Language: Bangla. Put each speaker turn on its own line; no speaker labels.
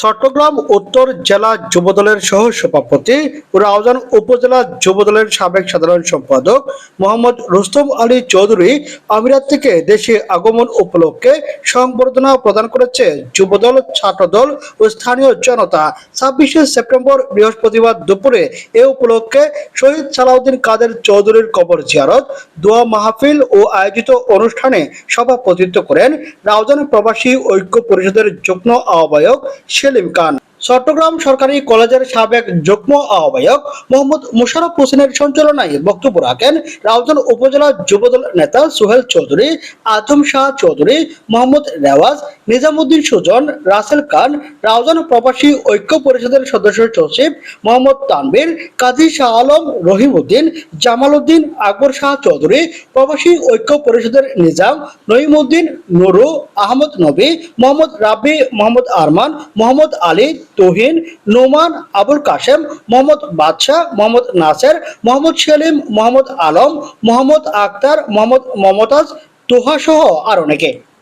চট্টগ্রাম উত্তর জেলা যুবদলের সহ সভাপতি রাউজান উপজেলা যুবদলের সাবেক সাধারণ সম্পাদক মোহাম্মদ রুস্তম আলী চৌধুরী আমিরাত থেকে দেশে আগমন উপলক্ষে সংবর্ধনা প্রদান করেছে যুবদল ছাত্রদল ও স্থানীয় জনতা। ছাব্বিশে সেপ্টেম্বর বৃহস্পতিবার দুপুরে এ উপলক্ষে শহীদ সালাউদ্দিন কাদের চৌধুরীর কবর জিয়ারত, দোয়া মাহফিল ও আয়োজিত অনুষ্ঠানে সভাপতিত্ব করেন রাউজান প্রবাসী ঐক্য পরিষদের যুগ্ম আহ্বায়ক সেলিম খান চট্টগ্রাম সরকারি কলেজের সাবেক যুগ্ম আহ্বায়ক মোহাম্মদ মুশারফ হোসেনের সঞ্চালনায় বক্তব্য রাখেন রাউজান উপজেলা যুবদল নেতা সোহেল চৌধুরী আজম শাহ চৌধুরী, মোহাম্মদ রেওয়াজ, নিজামুদ্দিন সুজন, রাসেল খান রাউজান প্রবাসী ঐক্য পরিষদের সদস্য সচিব মোহাম্মদ তানবীর কাজী শাহ আলম রহিম উদ্দিন জামাল উদ্দিন আকবর শাহ চৌধুরী, প্রবাসী ঐক্য পরিষদের নিজাম নঈমুদ্দিন নুরু, আহমদ নবী, মোহাম্মদ রাব্বি, মোহাম্মদ আরমান, মোহাম্মদ আলী তুহিন, নোমান, আবুল কাশেম, মোহাম্মদ বাদশাহ, মোহাম্মদ নাসের, মোহাম্মদ সেলিম, মোহাম্মদ আলম, মোহাম্মদ আক্তার, মোহাম্মদ মমতাজ তোহা সহ আর অনেকে।